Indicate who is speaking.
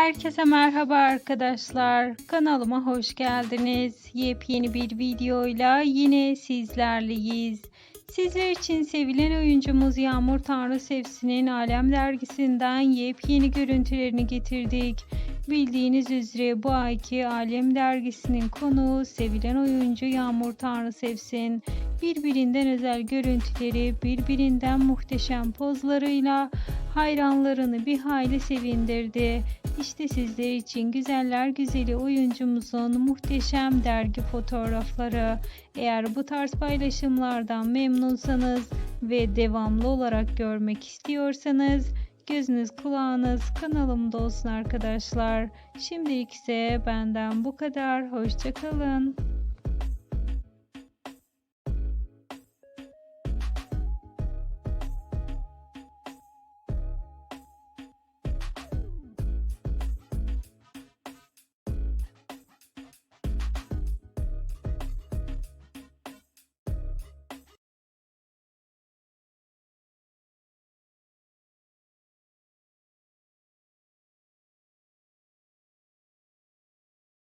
Speaker 1: Herkese merhaba arkadaşlar. Kanalıma hoş geldiniz. Yepyeni bir videoyla yine sizlerleyiz. Sizler için sevilen oyuncumuz Yağmur Tanrı Sevsi'nin Alem dergisinden yepyeni görüntülerini getirdik. Bildiğiniz üzere bu ayki Alem dergisinin konuğu sevilen oyuncu Yağmur Tanrı Sevsin. Birbirinden özel görüntüleri, birbirinden muhteşem pozlarıyla hayranlarını bir hayli sevindirdi. İşte sizler için güzeller güzeli oyuncumuzun muhteşem dergi fotoğrafları. Eğer bu tarz paylaşımlardan memnunsanız ve devamlı olarak görmek istiyorsanız gözünüz kulağınız kanalımda olsun arkadaşlar. Şimdilik ise benden bu kadar. Hoşçakalın.